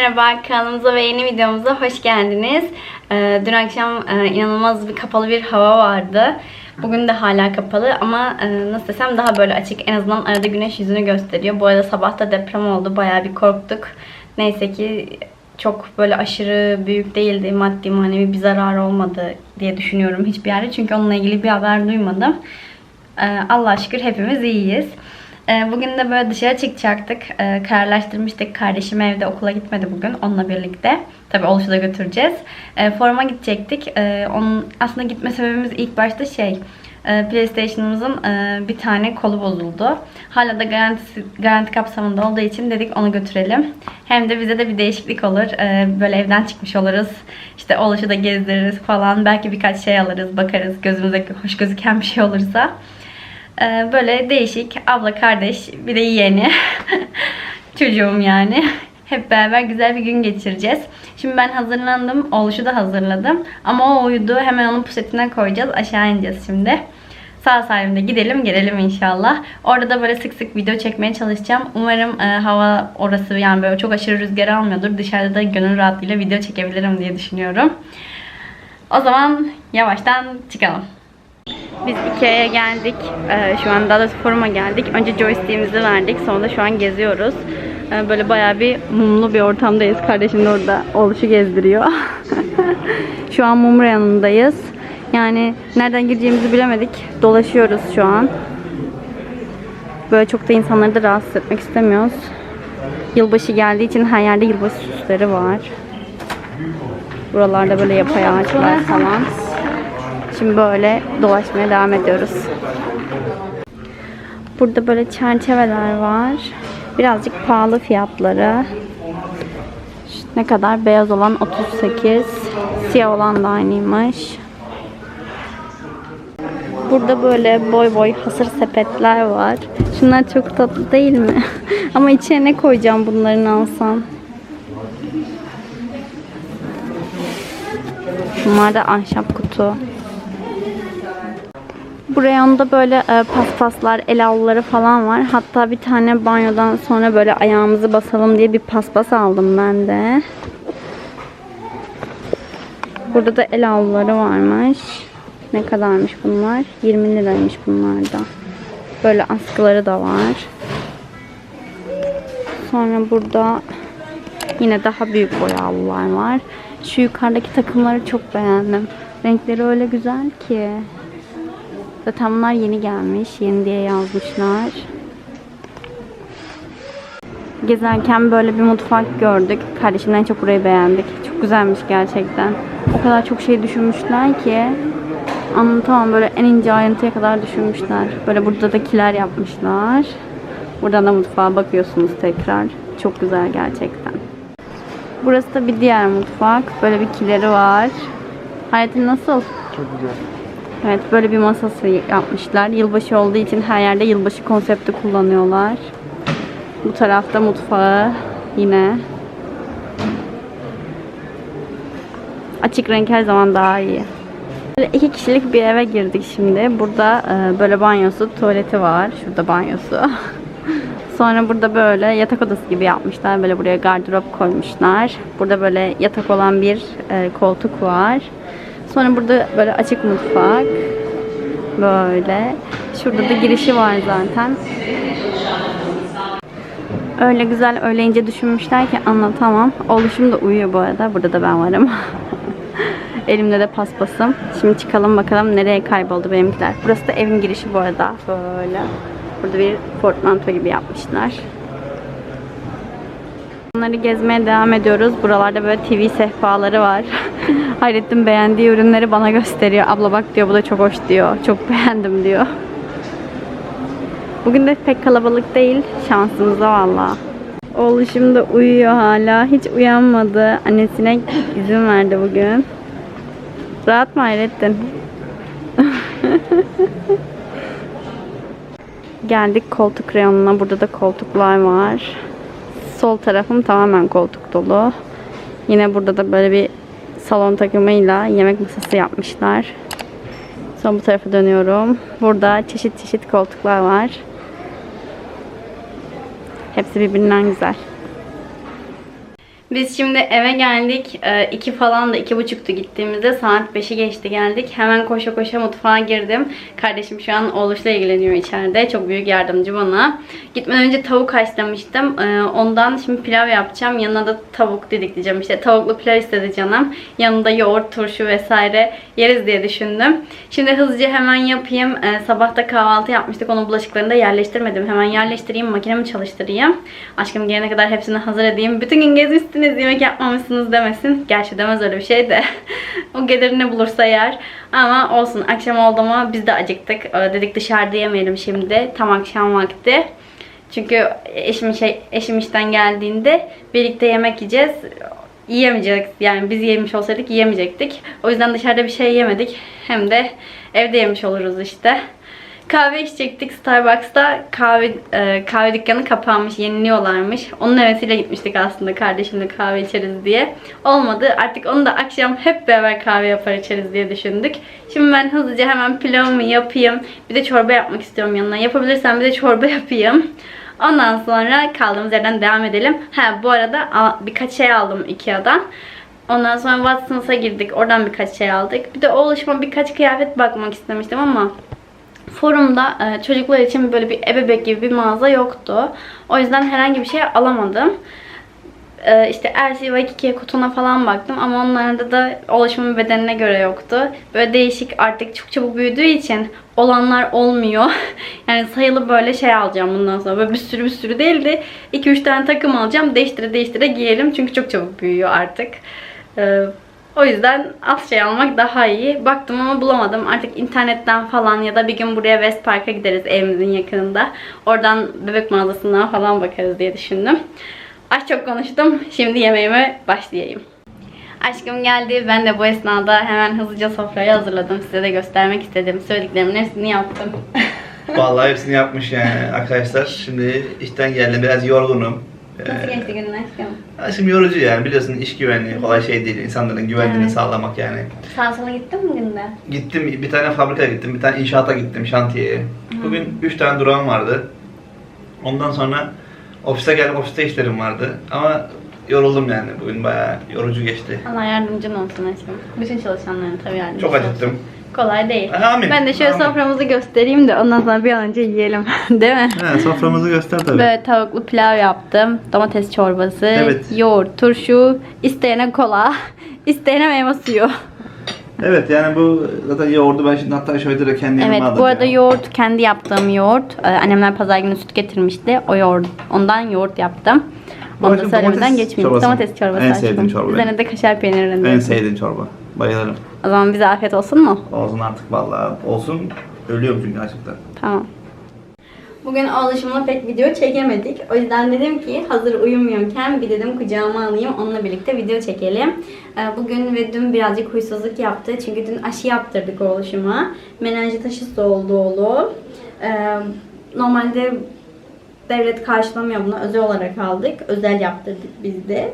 merhaba. Kanalımıza ve yeni videomuza hoş geldiniz. Ee, dün akşam e, inanılmaz bir kapalı bir hava vardı. Bugün de hala kapalı ama e, nasıl desem daha böyle açık. En azından arada güneş yüzünü gösteriyor. Bu arada sabah da deprem oldu. Bayağı bir korktuk. Neyse ki çok böyle aşırı büyük değildi. Maddi manevi bir zarar olmadı diye düşünüyorum hiçbir yerde. Çünkü onunla ilgili bir haber duymadım. Ee, Allah'a şükür hepimiz iyiyiz. Ee, Bugün de böyle dışarı çıkacaktık. Ee, Kararlaştırmıştık. Kardeşim evde okula gitmedi bugün onunla birlikte. Tabii oluşu da götüreceğiz. Ee, Foruma gidecektik. Onun aslında gitme sebebimiz ilk başta şey e, PlayStation'ımızın e, bir tane kolu bozuldu. Hala da garantisi, garanti kapsamında olduğu için dedik onu götürelim. Hem de bize de bir değişiklik olur. Böyle evden çıkmış oluruz. İşte oluşu da gezdiririz falan. Belki birkaç şey alırız, bakarız. Gözümüze hoş gözüken bir şey olursa. Ee, Böyle değişik abla kardeş bir de yeğeni çocuğum yani. Hep beraber güzel bir gün geçireceğiz. Şimdi ben hazırlandım. Oğluşu da hazırladım. Ama o uyudu. Hemen onun pusetine koyacağız. Aşağı ineceğiz şimdi. Sağ salim de gidelim gelelim inşallah. Orada da böyle sık sık video çekmeye çalışacağım. Umarım e, hava orası yani böyle çok aşırı rüzgar almıyordur. Dışarıda da gönül rahatlığıyla video çekebilirim diye düşünüyorum. O zaman yavaştan çıkalım. Biz Ikea'ya geldik. Ee, şu an daha doğrusu foruma geldik. Önce joystick'imizi verdik. Sonra da şu an geziyoruz. Ee, böyle bayağı bir mumlu bir ortamdayız. Kardeşim de orada oluşu gezdiriyor. şu an mum yanındayız. Yani nereden gireceğimizi bilemedik. Dolaşıyoruz şu an. Böyle çok da insanları da rahatsız etmek istemiyoruz. Yılbaşı geldiği için her yerde yılbaşı süsleri var. Buralarda böyle yapay ağaçlar falan. Şimdi böyle dolaşmaya devam ediyoruz. Burada böyle çerçeveler var. Birazcık pahalı fiyatları. Şu Ne kadar? Beyaz olan 38. Siyah olan da aynıymış. Burada böyle boy boy hasır sepetler var. Şunlar çok tatlı değil mi? Ama içine ne koyacağım bunların alsam? Bunlar da ahşap kutu. Bu reyonda böyle e, paspaslar, el havluları falan var. Hatta bir tane banyodan sonra böyle ayağımızı basalım diye bir paspas aldım ben de. Burada da el havluları varmış. Ne kadarmış bunlar? 20 liraymış bunlar da. Böyle askıları da var. Sonra burada yine daha büyük boy havlular var. Şu yukarıdaki takımları çok beğendim. Renkleri öyle güzel ki. Zaten bunlar yeni gelmiş. Yeni diye yazmışlar. Gezerken böyle bir mutfak gördük. Kardeşimden çok burayı beğendik. Çok güzelmiş gerçekten. O kadar çok şey düşünmüşler ki anlatamam. Böyle en ince ayrıntıya kadar düşünmüşler. Böyle burada da kiler yapmışlar. Buradan da mutfağa bakıyorsunuz tekrar. Çok güzel gerçekten. Burası da bir diğer mutfak. Böyle bir kileri var. Hayatın nasıl? Çok güzel. Evet böyle bir masası yapmışlar. Yılbaşı olduğu için her yerde yılbaşı konsepti kullanıyorlar. Bu tarafta mutfağı yine. Açık renk her zaman daha iyi. Böyle iki kişilik bir eve girdik şimdi. Burada e, böyle banyosu, tuvaleti var. Şurada banyosu. Sonra burada böyle yatak odası gibi yapmışlar. Böyle buraya gardırop koymuşlar. Burada böyle yatak olan bir e, koltuk var. Sonra burada böyle açık mutfak. Böyle. Şurada da girişi var zaten. Öyle güzel, öyle ince düşünmüşler ki anlatamam. Oluşum da uyuyor bu arada. Burada da ben varım. Elimde de paspasım. Şimdi çıkalım bakalım nereye kayboldu benimkiler. Burası da evin girişi bu arada. Böyle. Burada bir portmanto gibi yapmışlar. Bunları gezmeye devam ediyoruz. Buralarda böyle TV sehpaları var. Hayrettin beğendiği ürünleri bana gösteriyor. Abla bak diyor bu da çok hoş diyor. Çok beğendim diyor. Bugün de pek kalabalık değil. Şansımıza valla. Oğlu şimdi uyuyor hala. Hiç uyanmadı. Annesine izin verdi bugün. Rahat mı Hayrettin? Geldik koltuk reyonuna. Burada da koltuklar var. Sol tarafım tamamen koltuk dolu. Yine burada da böyle bir salon takımıyla yemek masası yapmışlar. Sonra bu tarafa dönüyorum. Burada çeşit çeşit koltuklar var. Hepsi birbirinden güzel. Biz şimdi eve geldik. Ee, iki falan da iki buçuktu gittiğimizde. Saat beşi geçti geldik. Hemen koşa koşa mutfağa girdim. Kardeşim şu an oğluşla ilgileniyor içeride. Çok büyük yardımcı bana. Gitmeden önce tavuk haşlamıştım. Ee, ondan şimdi pilav yapacağım. Yanına da tavuk diyeceğim. İşte tavuklu pilav istedi canım. Yanında yoğurt, turşu vesaire yeriz diye düşündüm. Şimdi hızlıca hemen yapayım. Ee, sabah da kahvaltı yapmıştık. Onun bulaşıklarını da yerleştirmedim. Hemen yerleştireyim. Makinemi çalıştırayım. Aşkım gelene kadar hepsini hazır edeyim. Bütün gün gezmişsiniz yemek yapmamışsınız demesin. Gerçi demez öyle bir şey de. o gelir bulursa yer. Ama olsun akşam oldu mu biz de acıktık. Dedik dışarıda yemeyelim şimdi. Tam akşam vakti. Çünkü eşim şey eşim işten geldiğinde birlikte yemek yiyeceğiz. Yiyemeyeceğiz. Yani biz yemiş olsaydık yiyemeyecektik. O yüzden dışarıda bir şey yemedik. Hem de evde yemiş oluruz işte. Kahve içecektik Starbucks'ta. Kahve e, kahve dükkanı kapanmış, yeniliyorlarmış. Onun hevesiyle gitmiştik aslında kardeşimle kahve içeriz diye. Olmadı. Artık onu da akşam hep beraber kahve yapar içeriz diye düşündük. Şimdi ben hızlıca hemen pilavımı yapayım. Bir de çorba yapmak istiyorum yanına. Yapabilirsem bir de çorba yapayım. Ondan sonra kaldığımız yerden devam edelim. Ha bu arada birkaç şey aldım Ikea'dan. Ondan sonra Watson's'a girdik. Oradan birkaç şey aldık. Bir de oğluşuma birkaç kıyafet bakmak istemiştim ama forumda e, çocuklar için böyle bir ebebek gibi bir mağaza yoktu. O yüzden herhangi bir şey alamadım. E, işte LC ve Kiki'ye kutuna falan baktım ama onlarda da oluşumun bedenine göre yoktu. Böyle değişik artık çok çabuk büyüdüğü için olanlar olmuyor. yani sayılı böyle şey alacağım bundan sonra. Böyle bir sürü bir sürü değil de 2-3 tane takım alacağım. Değiştire değiştire giyelim çünkü çok çabuk büyüyor artık. E, o yüzden az şey almak daha iyi. Baktım ama bulamadım. Artık internetten falan ya da bir gün buraya West Park'a gideriz evimizin yakınında. Oradan bebek mağazasından falan bakarız diye düşündüm. Ay çok konuştum. Şimdi yemeğime başlayayım. Aşkım geldi. Ben de bu esnada hemen hızlıca sofrayı hazırladım. Size de göstermek istedim. Söylediklerimin hepsini yaptım. Vallahi hepsini yapmış yani arkadaşlar. Şimdi işten geldim biraz yorgunum. Nasıl Ee, geçti günün aşkım? Ha, şimdi yorucu yani biliyorsun iş güvenliği kolay şey değil. İnsanların güvenliğini Evet. sağlamak yani. Sağ gittin mi günde? Gittim bir tane fabrikaya gittim, bir tane inşaata gittim şantiyeye. Bugün 3 tane durağım vardı. Ondan sonra ofise geldim, ofiste işlerim vardı. Ama yoruldum yani bugün bayağı yorucu geçti. Allah yardımcın olsun aşkım. Bütün çalışanların tabii yardımcısı Çok acıktım. olsun. Kolay değil. Amin. Ben de şöyle Amin. soframızı göstereyim de ondan sonra bir an önce yiyelim. Değil mi? He, soframızı göster tabii. Böyle tavuklu pilav yaptım. Domates çorbası, Evet. yoğurt, turşu, isteyene kola, isteyene meyve suyu. Evet yani bu zaten yoğurdu ben şimdi hatta şöyle de kendi Evet bu arada ya. yoğurt kendi yaptığım yoğurt. Ee, annemler pazar günü süt getirmişti. O yoğurt, ondan yoğurt yaptım. Bu Onu da söylemeden domates geçmeyeyim. çorbası? Domates çorbası En sevdiğim çorba Üzerine de kaşar peyniri En sevdiğim çorba. Bayılırım. O zaman bize afiyet olsun mu? Olsun artık vallahi. Olsun. Ölüyorum çünkü açlıktan. Tamam. Bugün oğluşumla pek video çekemedik. O yüzden dedim ki hazır uyumuyorken bir dedim kucağıma alayım onunla birlikte video çekelim. Ee, Bugün ve dün birazcık huysuzluk yaptı. Çünkü dün aşı yaptırdık oğluşuma. Menenjit aşısı oldu oğlu. Ee, Normalde devlet karşılamıyor bunu. Özel olarak aldık. Özel yaptırdık biz de.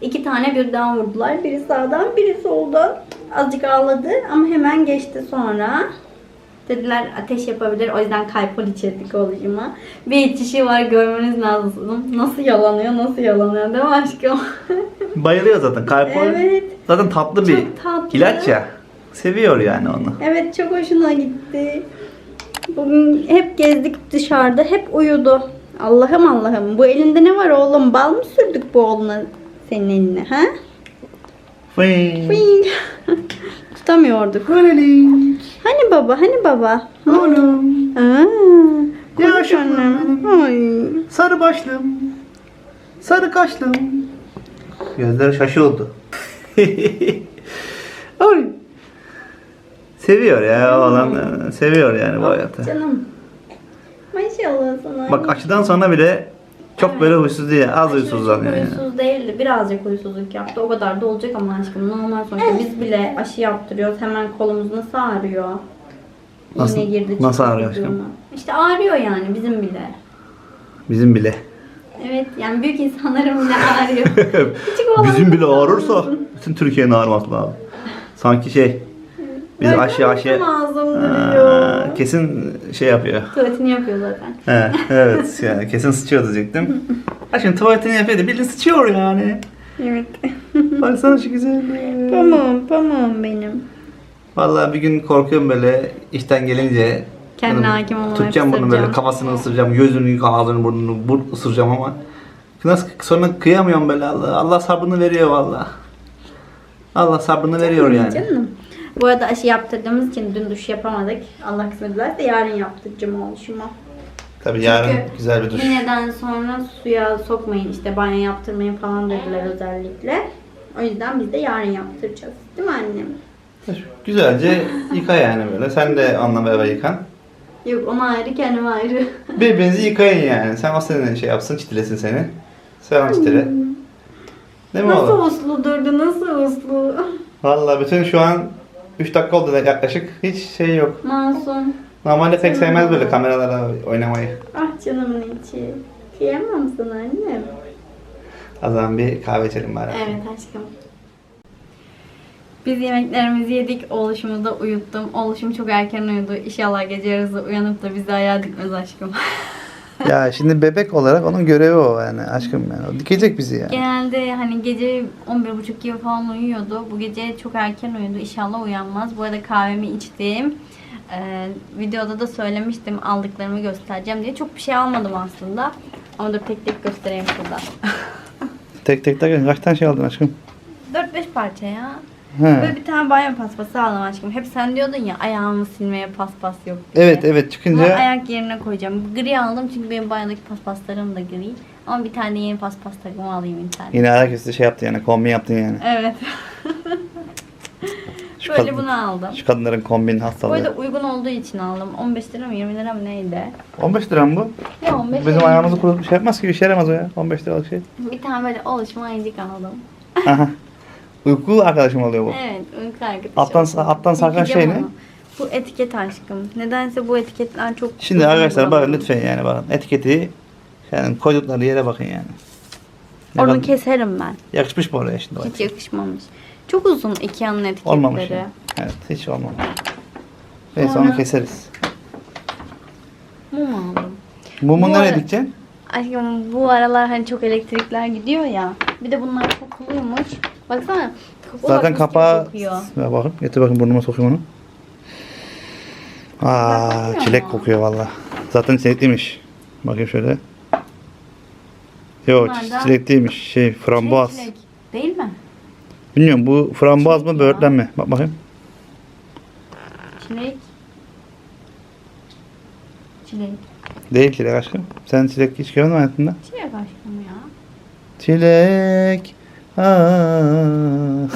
İki tane birden vurdular. Biri sağdan, biri soldan. Azıcık ağladı ama hemen geçti sonra. Dediler ateş yapabilir. O yüzden kalpol içirdik oluşuma. Bir içişi var görmeniz lazım. Nasıl yalanıyor, nasıl yalanıyor değil mi aşkım? Bayılıyor zaten. Kalpol Evet. zaten tatlı bir Çok tatlı. ilaç ya. Seviyor yani onu. evet çok hoşuna gitti. Bugün hep gezdik dışarıda. Hep uyudu. Allah'ım Allah'ım. Bu elinde ne var oğlum? Bal mı sürdük bu oğluna senin eline ha? Fıing. Bing. Tutamıyorduk. Hıreling. Hani baba, hani baba? Oğlum. Aa, konuş annem. Ay. Sarı başlım. Sarı kaşlım. Gözler şaşıldı. Oy. Seviyor ya oğlan. Seviyor yani bu hayatı. Canım. Maşallah sana. Bak aşıdan sonra bile çok Evet. böyle huysuz değil. Az çok yani. Huysuz değildi. Birazcık huysuzluk yaptı. O kadar da olacak ama aşkım. Normal sonuçta biz bile aşı yaptırıyoruz. Hemen kolumuz nasıl ağrıyor? Nasıl- İğne girdi. nasıl çıktı ağrıyor aşkım? diyorlar. İşte ağrıyor yani bizim bile. Bizim bile. Evet yani büyük insanların bile ağrıyor. Küçük Bizim bile ağrırsa ağrısın. bütün Türkiye'nin ağrıması lazım. Sanki şey biz aşı aşı Ağzım duruyor. Kesin şey yapıyor. Tuvaletini yapıyor zaten. He, evet yani kesin sıçıyor diyecektim. Ha şimdi tuvaletini yapıyor da bildiğin sıçıyor yani. Evet. Baksana şu güzelliğe. Pamuk, pamuğum benim. Vallahi bir gün korkuyorum böyle işten gelince. Kendine Hani hakim olmaya Tutacağım bunu böyle kafasını ısıracağım, gözünü, ağzını, burnunu bur ısıracağım ama nasıl sonra kıyamıyorum böyle Allah. Allah sabrını veriyor vallahi. Allah sabrını veriyor yani. Canım. Bu arada aşı yaptırdığımız için dün duş yapamadık. Allah kısmet ederse yarın yaptıracağım oluşuma. Tabii yarın Çünkü güzel bir duş. Yineden sonra suya sokmayın işte banyo yaptırmayın falan dediler özellikle. O yüzden biz de yarın yaptıracağız. Değil mi annem? Güzelce yıka yani böyle. Sen de onunla beraber yıkan. Yok ona ayrı kendime ayrı. Birbirinizi yıkayın yani. Sen o senin şey yapsın, çitilesin seni. Sen onu çitile. Değil mi nasıl oğlum? uslu durdu nasıl uslu. Vallahi bütün şu an 3 dakika oldu yaklaşık. Hiç şey yok. Masum. Normalde pek sevmez böyle kameralara oynamayı. Ah canımın içi. Kıyamam sana annem. O zaman bir kahve içelim bari. Evet aşkım. Biz yemeklerimizi yedik. Oğluşumu da uyuttum. Oğluşum çok erken uyudu. İnşallah gece yarısı uyanıp da bizi ayağa dikmez aşkım. Ya şimdi bebek olarak onun görevi o yani aşkım yani. O dikecek bizi yani. Genelde hani gece 11.30 gibi falan uyuyordu. Bu gece çok erken uyudu. İnşallah uyanmaz. Bu arada kahvemi içtim. Ee, videoda da söylemiştim aldıklarımı göstereceğim diye. Çok bir şey almadım aslında. Ama dur tek tek göstereyim şurada. Tek tek tek kaç tane şey aldın aşkım? 4-5 parça ya. He. Böyle bir tane banyo paspası aldım aşkım. Hep sen diyordun ya ayağımı silmeye paspas yok diye. Evet evet çıkınca ayak yerine koyacağım. Gri aldım çünkü benim banyodaki paspaslarım da gri. Ama bir tane yeni paspas takımı alayım internetten. yine herkes de şey yaptı yani kombin yaptın yani. Evet. Şu, Böyle kadın- bunu aldım. şu kadınların kombin Bu hastalığı. arada uygun olduğu için aldım. 15 lira mı 20 lira mı neydi? 15 lira mı bu? Ya 15 Bizim lira. ayağımızı kurutup şey yapmaz ki bir şey yaramaz o ya. 15 liralık şey. Bir tane böyle oluşma ayıcık aldım. Aha. Uyku arkadaşım oluyor bu. Evet uyku arkadaşım. Alttan- alttan sarkan şey ne? Bu etiket aşkım. Nedense bu etiketler çok... Şimdi arkadaşlar bakın lütfen yani bakın etiketi yani koydukları yere bakın yani. Ne Onu kadar- keserim ben. Yakışmış mı oraya şimdi? bak. Hiç yakışmamış. Çok uzun Ikea'nın etiketleri. Olmamış yani. Evet hiç olmamış. Neyse Sonra- onu keseriz. Mum aldım. Mumu Bu nereye ara- dikeceksin? Aşkım bu aralar hani çok elektrikler gidiyor ya. Bir de bunlar kokuluymuş. Baksana. Zaten gibi kapağı... kokuyor. Ver bakayım. Getir bakayım burnuma sokayım onu. Aa, Bakmıyor çilek mu? kokuyor valla. Zaten çilekliymiş. Bakayım şöyle. Yok Bunlar da- çilek değilmiş. Şey frambuaz. Çilek, çilek. Değil mi? Bilmiyorum bu frambuaz mı ya. böğürtlen mi? Bak bakayım. Çilek. Çilek. Değil çilek aşkım. Sen çilek hiç görmedin mi hayatında? Çilek aşkım ya. Çilek. Ama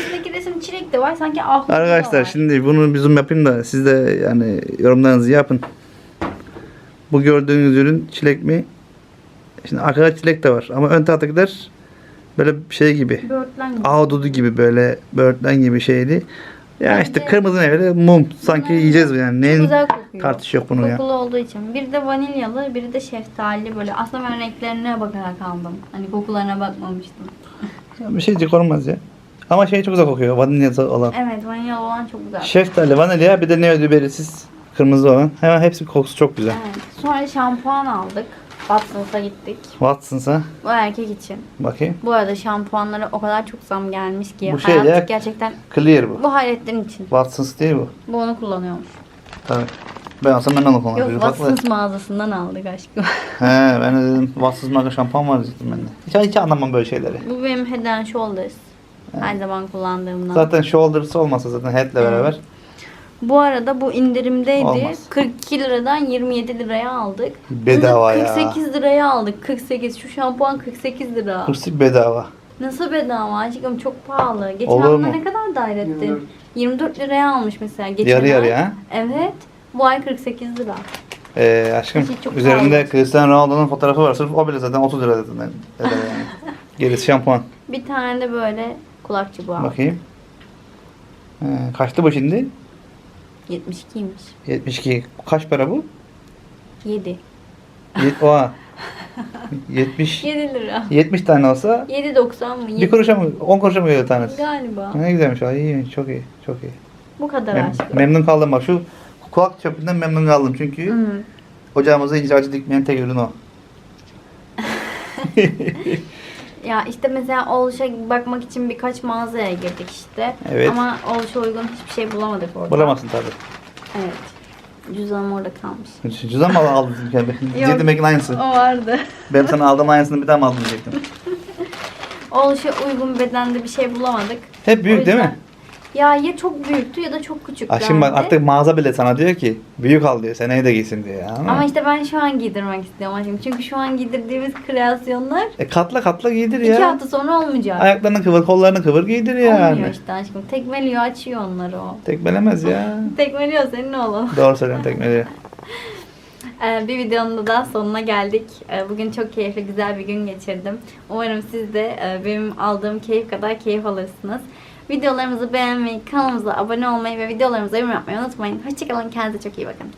içindeki resim çilek de var. Sanki ahut Arkadaşlar şimdi bunu bir zoom yapayım da siz de yani yorumlarınızı yapın. Bu gördüğünüz ürün çilek mi? Şimdi arkada çilek de var ama ön taraftakiler böyle şey gibi. Böğürtlen gibi. Ahududu gibi böyle böğürtlen gibi şeydi. Ya işte kırmızı meyveli mum. Sanki yiyeceğiz yani. Neyin güzel kokuyor. tartışı yok bunun ya. Kokulu olduğu için. Bir de vanilyalı, biri de şeftali böyle. Aslında ben renklerine bakarak aldım. Hani kokularına bakmamıştım. Bir şeycik olmaz ya. Ama şey çok güzel kokuyor. Vanilyalı olan. Evet vanilyalı olan çok güzel. Şeftali, vanilya bir de ne ödü belirsiz kırmızı olan. Hemen hepsi kokusu çok güzel. Evet. Sonra şampuan aldık. Watson's'a gittik. Watson'sa Bu erkek için. bakayım. Bu arada şampuanlara o kadar çok zam gelmiş ki. Bu şey hayat ya- gerçekten Clear bu. bu hayrettin için. Watson's değil bu. Bu onu kullanıyormuş. Tabii. Ben olsam ben onu Yok kullanırım. Watson's mağazasından aldık aşkım. He ben de dedim Watson's marka şampuan var dedim ben de. Hiç, hiç anlamam böyle şeyleri. bu benim Head and Shoulders. Her zaman kullandığımdan. Zaten shoulders olmasa zaten head'le beraber. Bu arada bu indirimdeydi. Olmaz. 42 liradan 27 liraya aldık. Bedava Bunu ya. 48 liraya aldık. 48. Şu şampuan 48 lira. Kursik bedava. Nasıl bedava aşkım çok pahalı. Geçen Olur hafta mu? ne kadar dahil ettin? 24 liraya almış mesela. Geçen Yarı ay. yarıya ha? Evet. Bu ay 48 lira. Ee, aşkım şey çok üzerinde pahalı. Cristiano Ronaldo'nun fotoğrafı var. Sırf o bile zaten 30 lira. Eder yani. Gerisi şampuan. Bir tane de böyle kulak çubuğu aldık. Bakayım. Ee, kaçtı bu şimdi? 72'ymiş. 72. Kaç para bu? 7. Yet Oha. 70. 7 lira. 70 tane olsa 7.90 mı? bir 7 kuruşa mı? 10 kuruşa mı geliyor tanesi? Galiba. Ne güzelmiş. Ay, iyi, çok iyi. Çok iyi. Bu kadar Mem- aşkım. memnun kaldım bak. Şu kulak çöpünden memnun kaldım. Çünkü Hı. ocağımıza hiç acı dikmeyen tek ürün o. Ya işte mesela Oluş'a bakmak için birkaç mağazaya girdik işte. Evet. Ama Oluş'a uygun hiçbir şey bulamadık orada. Bulamazsın tabii. Evet. Cüzdanım orada kalmış. Cüzdan mı aldın kendi? Ciddi aynısı. O vardı. Ben sana aldığım aynısını bir daha mı aldın diyecektim. Oluş'a uygun bedende bir şey bulamadık. Hep büyük değil mi? Ya ya çok büyüktü ya da çok küçük Ah şimdi bak artık mağaza bile sana diyor ki büyük al diyor. Seneye de giysin diyor ya. Ama işte ben şu an giydirmek istiyorum aşkım. Çünkü şu an giydirdiğimiz kreasyonlar E katla katla giydir iki ya. hafta sonra olmayacak. Ayaklarını kıvır, kollarını kıvır giydir yani. Olmuyor işte aşkım. Tekmeliyor açıyor onları o. Tekmelemez ya. Tekmeliyor senin oğlum. Doğru söylüyorsun tekmeliyor. Ee, bir videonun da sonuna geldik. Ee, Bugün çok keyifli, güzel bir gün geçirdim. Umarım siz de e, benim aldığım keyif kadar keyif alırsınız. Videolarımızı beğenmeyi, kanalımıza abone olmayı ve videolarımıza yorum yapmayı unutmayın. Hoşçakalın, kendinize çok iyi bakın.